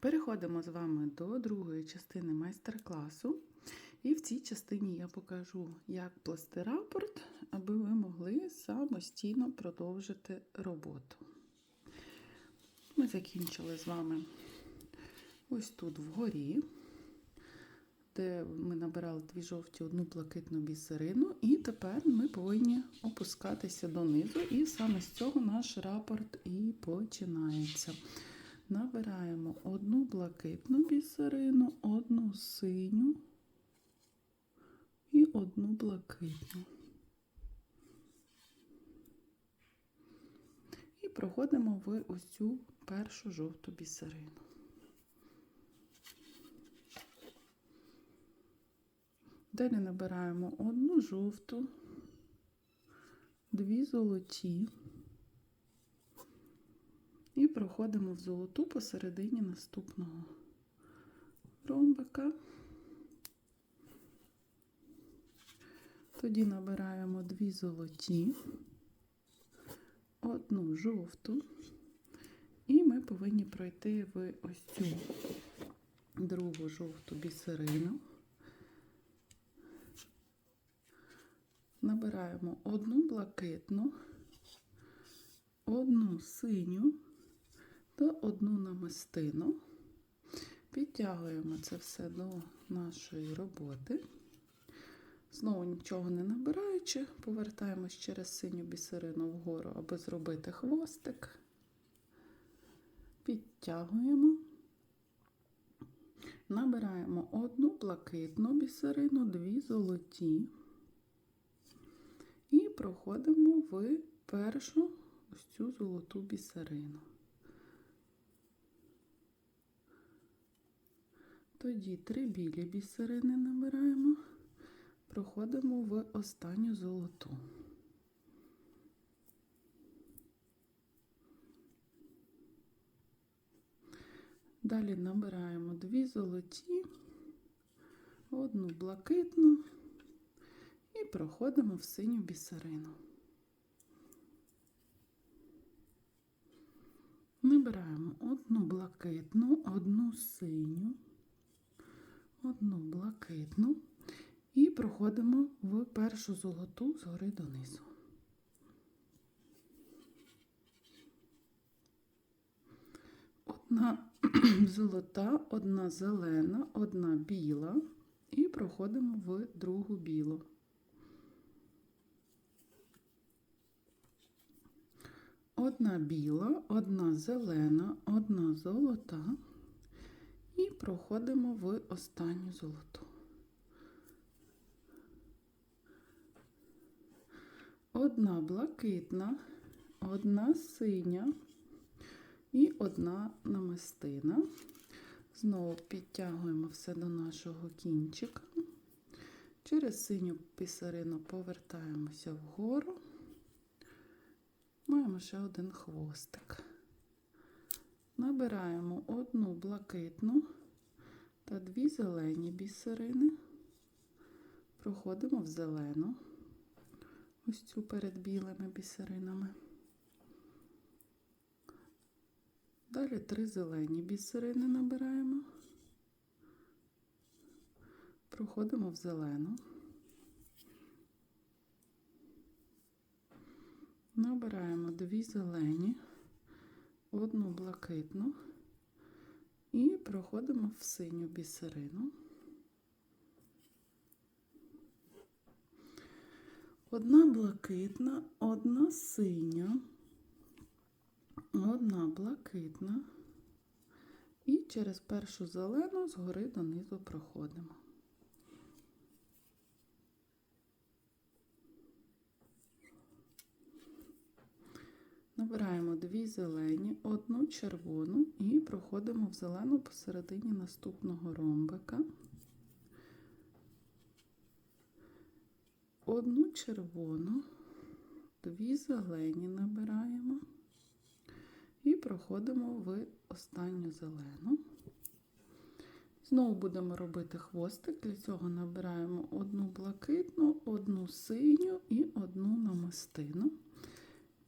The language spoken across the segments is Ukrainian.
Переходимо з вами до другої частини майстер-класу. І в цій частині я покажу, як плести рапорт, аби ви могли самостійно продовжити роботу. Ми закінчили з вами ось тут вгорі, де ми набирали дві жовті, одну блакитну бісерину, і тепер ми повинні опускатися донизу, і саме з цього наш рапорт і починається. Набираємо одну блакитну бісерину, одну синю і одну блакитну. І проходимо в цю першу жовту бісерину. Далі набираємо одну жовту, дві золоті. І проходимо в золоту посередині наступного ромбика. Тоді набираємо дві золоті, одну жовту, і ми повинні пройти в ось цю другу жовту бісерину. Набираємо одну блакитну, одну синю та одну намистину. Підтягуємо це все до нашої роботи. Знову нічого не набираючи, повертаємось через синю бісерину вгору, аби зробити хвостик. Підтягуємо. Набираємо одну блакитну бісерину, дві золоті. І проходимо в першу ось цю золоту бісерину. Тоді три білі бісерини набираємо, проходимо в останню золоту. Далі набираємо дві золоті, одну блакитну і проходимо в синю бісерину. Набираємо одну блакитну, одну синю, одну блакитну і проходимо в першу золоту згори донизу. Одна золота, одна зелена, одна біла і проходимо в другу білу. Одна біла, одна зелена, одна золота. І проходимо в останню золоту. Одна блакитна, одна синя і одна намистина. Знову підтягуємо все до нашого кінчика. Через синю пісарину повертаємося вгору. Маємо ще один хвостик. Набираємо одну блакитну та дві зелені бісерини, проходимо в зелену, ось цю перед білими бісеринами. Далі три зелені бісерини набираємо, проходимо в зелену. Набираємо дві зелені, одну блакитну і проходимо в синю бісерину. Одна блакитна, одна синя, одна блакитна і через першу зелену згори донизу проходимо. Набираємо дві зелені, одну червону і проходимо в зелену посередині наступного ромбика. Одну червону, дві зелені набираємо і проходимо в останню зелену. Знову будемо робити хвостик, для цього набираємо одну блакитну, одну синю і одну намистину.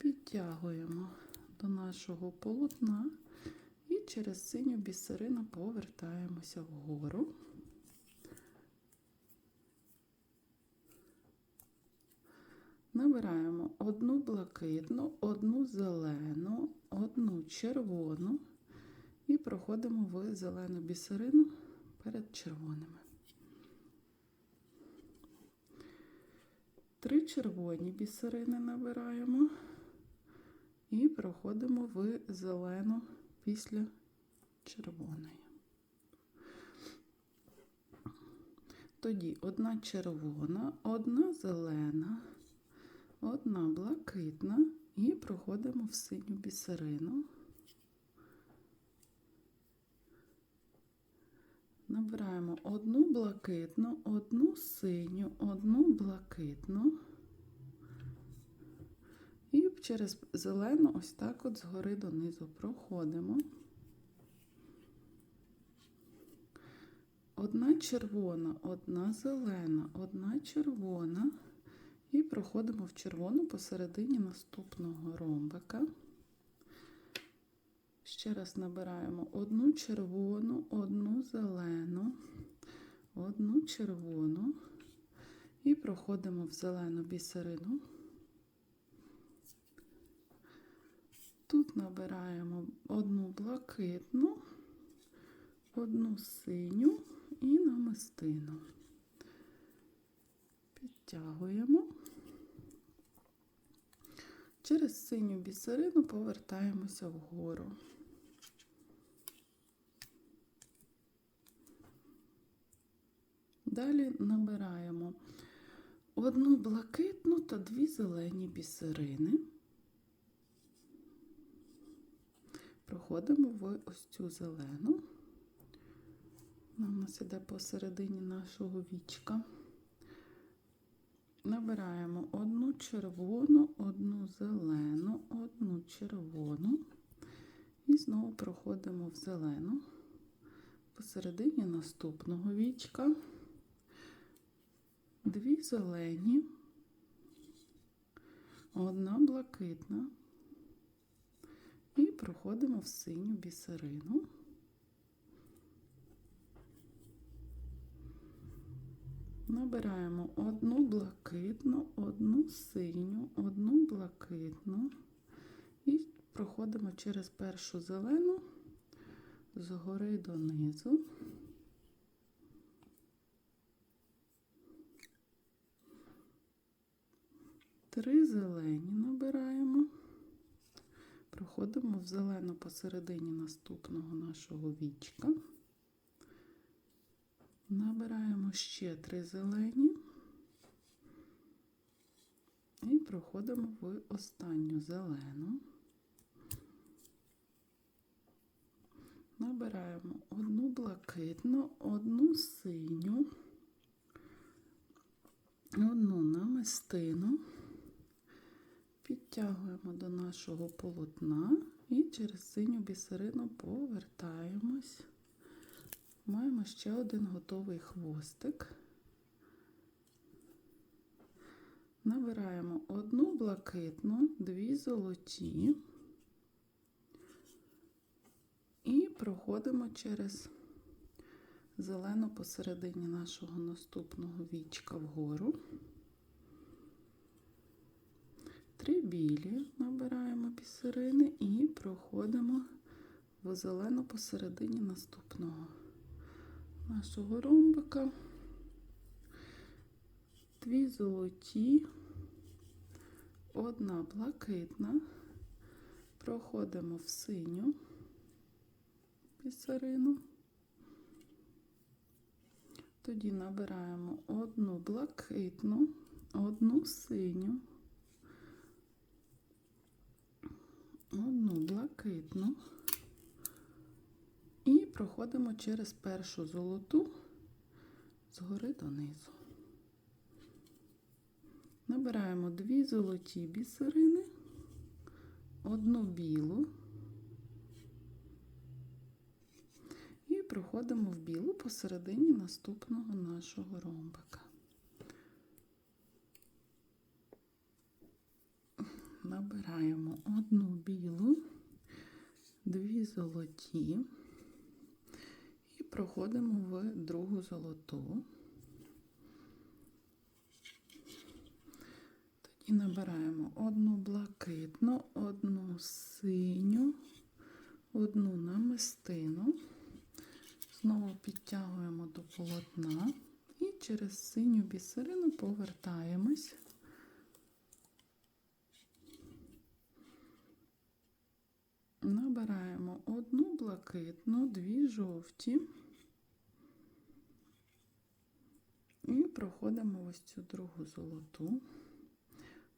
Підтягуємо до нашого полотна і через синю бісерину повертаємося вгору. Набираємо одну блакитну, одну зелену, одну червону і проходимо в зелену бісерину перед червоними. Три червоні бісерини набираємо і проходимо в зелену після червоної. Тоді одна червона, одна зелена, одна блакитна і проходимо в синю бісерину. Набираємо одну блакитну, одну синю, одну блакитну. Через зелену ось так от згори донизу проходимо. Одна червона, одна зелена, одна червона. І проходимо в червону посередині наступного ромбика. Ще раз набираємо одну червону, одну зелену, одну червону і проходимо в зелену бісерину. Тут набираємо одну блакитну, одну синю і намистину. Підтягуємо. Через синю бісерину повертаємося вгору. Далі набираємо одну блакитну та дві зелені бісерини. Проходимо в ось цю зелену. Вона у нас іде посередині нашого вічка. Набираємо одну червону, одну зелену, одну червону. І знову проходимо в зелену. Посередині наступного вічка, дві зелені, одна блакитна проходимо в синю бісерину. Набираємо одну блакитну, одну синю, одну блакитну і проходимо через першу зелену згори донизу. Три зелені набираємо, проходимо в зелену посередині наступного нашого вічка. Набираємо ще три зелені і проходимо в останню зелену. Набираємо одну блакитну, одну синю, одну намистину, підтягуємо до нашого полотна і через синю бісерину повертаємось. Маємо ще один готовий хвостик. Набираємо одну блакитну, дві золоті і проходимо через зелену посередині нашого наступного вічка вгору. Три білі набираємо бісерини і проходимо в зелену посередині наступного нашого ромбика, дві золоті, одна блакитна, проходимо в синю бісерину, тоді набираємо одну блакитну, одну синю, одну блакитну. І проходимо через першу золоту згори донизу. Набираємо дві золоті бісерини, одну білу і проходимо в білу посередині наступного нашого ромбика. Набираємо одну білу, дві золоті і проходимо в другу золоту. Тоді набираємо одну блакитну, одну синю, одну намистину. Знову підтягуємо до полотна і через синю бісерину повертаємось. Набираємо одну блакитну, дві жовті і проходимо ось цю другу золоту.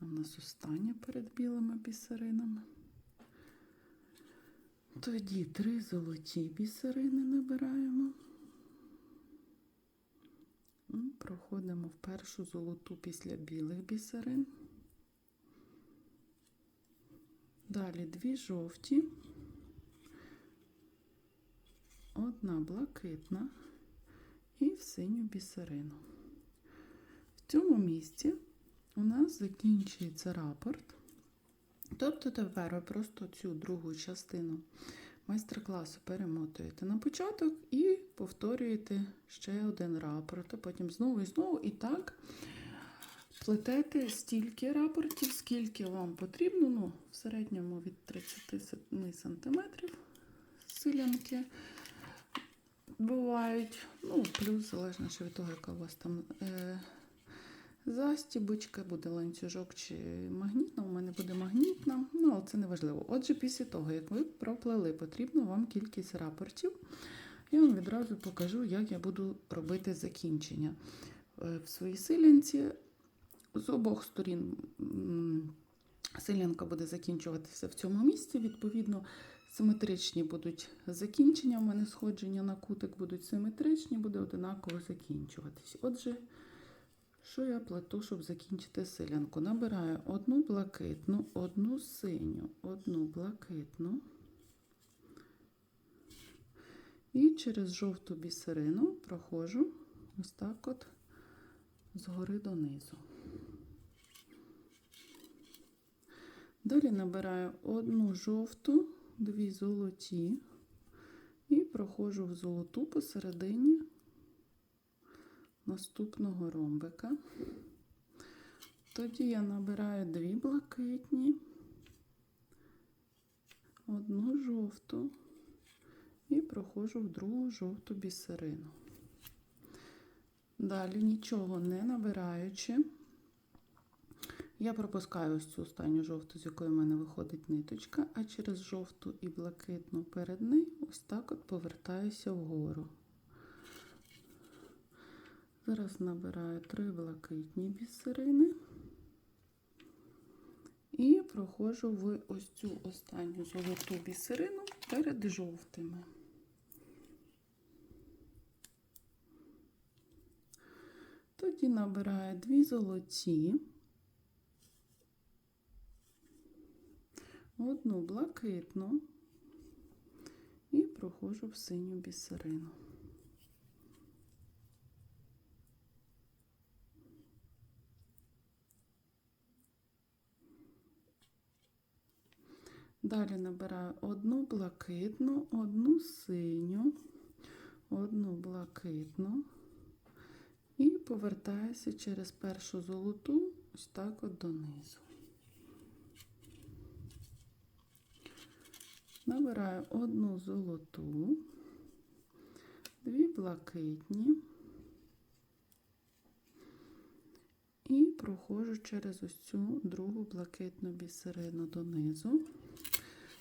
У нас остання перед білими бісеринами. Тоді три золоті бісерини набираємо. І Проходимо в першу золоту після білих бісерин. Далі дві жовті, одна блакитна і в синю бісерину. В цьому місці у нас закінчується рапорт. Тобто тепер ви просто цю другу частину майстер-класу перемотуєте на початок і повторюєте ще один рапорт, а потім знову і знову. І так плетете стільки рапортів, скільки вам потрібно. Ну, в середньому від 37 см силянки бувають. Ну, плюс залежно від того, яка у вас там. Е- Застібочка, буде ланцюжок чи магнітна, у мене буде магнітна, ну але це не важливо. Отже, після того, як ви проплели, потрібно вам кількість рапортів. Я вам відразу покажу, як я буду робити закінчення. Е, В своїй силянці з обох сторін м, силянка буде закінчуватися в цьому місці. Відповідно, симетричні будуть закінчення. У мене сходження на кутик будуть симетричні, буде одинаково закінчуватись. Отже, що я плету, щоб закінчити силянку? Набираю одну блакитну, одну синю, одну блакитну. І через жовту бісерину проходжу ось так от згори донизу. Далі набираю одну жовту, дві золоті і проходжу в золоту посередині наступного ромбика. Тоді я набираю дві блакитні, одну жовту і проходжу в другу жовту бісерину. Далі нічого не набираючи, я пропускаю ось цю останню жовту, з якої в мене виходить ниточка, а через жовту і блакитну перед нею ось так от повертаюся вгору. Зараз набираю три блакитні бісерини і проходжу в ось цю останню золоту бісерину перед жовтими. Тоді набираю дві золоті, одну блакитну і проходжу в синю бісерину. Далі набираю одну блакитну, одну синю, одну блакитну і повертаюся через першу золоту ось так от донизу. Набираю одну золоту, дві блакитні і проходжу через ось цю другу блакитну бісерину донизу.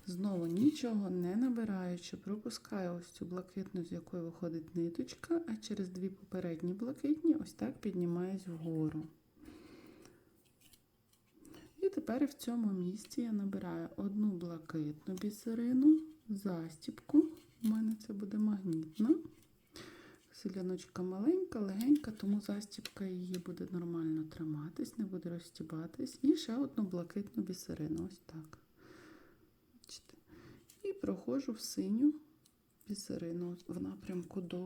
Знову нічого не набираючи, пропускаю ось цю блакитну, з якої виходить ниточка, а через дві попередні блакитні ось так піднімаюсь вгору. І тепер в цьому місці я набираю одну блакитну бісерину, застіпку. У мене це буде магнітна. Селяночка маленька, легенька, тому застіпка її буде нормально триматись, не буде розстібатись. І ще одну блакитну бісерину. Ось так. І проходжу в синю бісерину в напрямку до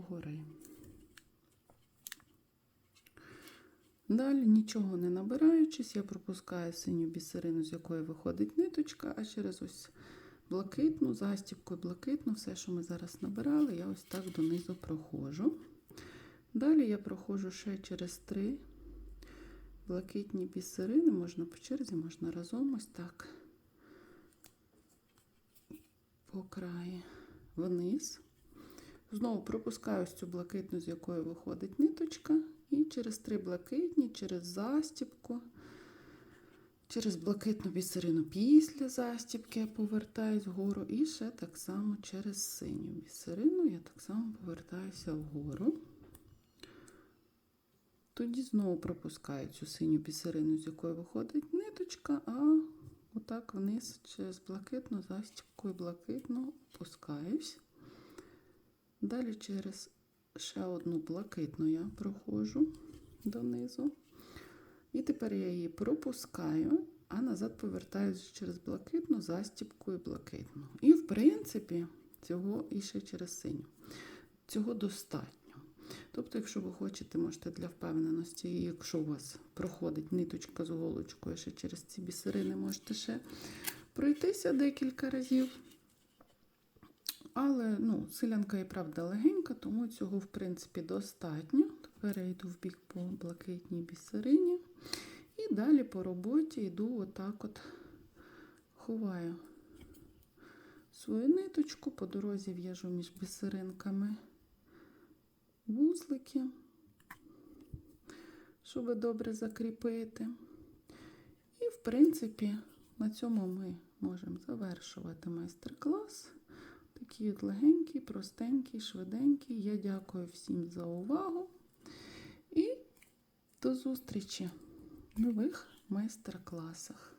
Далі, нічого не набираючись, я пропускаю синю бісерину, з якої виходить ниточка, а через ось блакитну, застібкою блакитну, все, що ми зараз набирали, я ось так донизу проходжу. Далі я проходжу ще через три блакитні бісерини, можна по черзі, можна разом ось так по краї вниз. Знову пропускаю ось цю блакитну, з якої виходить ниточка, і через три блакитні, через застібку, через блакитну бісерину після застібки я повертаюсь вгору, і ще так само через синю бісерину я так само повертаюся вгору. Тоді знову пропускаю цю синю бісерину, з якої виходить ниточка, а отак вниз через блакитну застібку і блакитну опускаюсь. Далі через ще одну блакитну я проходжу донизу. І тепер я її пропускаю, а назад повертаюся через блакитну застібку і блакитну. І, в принципі, цього і ще через синю. Цього достатньо. Тобто, якщо ви хочете, можете для впевненості, якщо у вас проходить ниточка з голочкою, ще через ці бісерини можете ще пройтися декілька разів. Але ну, селянка і правда легенька, тому цього, в принципі, достатньо. Тепер я йду в бік по блакитній бісерині. І далі по роботі йду отак от ховаю свою ниточку, по дорозі в'яжу між бісеринками вузлики, щоб добре закріпити. І, в принципі, на цьому ми можемо завершувати майстер-клас. Такий от легенький, простенький, швиденький. Я дякую всім за увагу і до зустрічі в нових майстер-класах.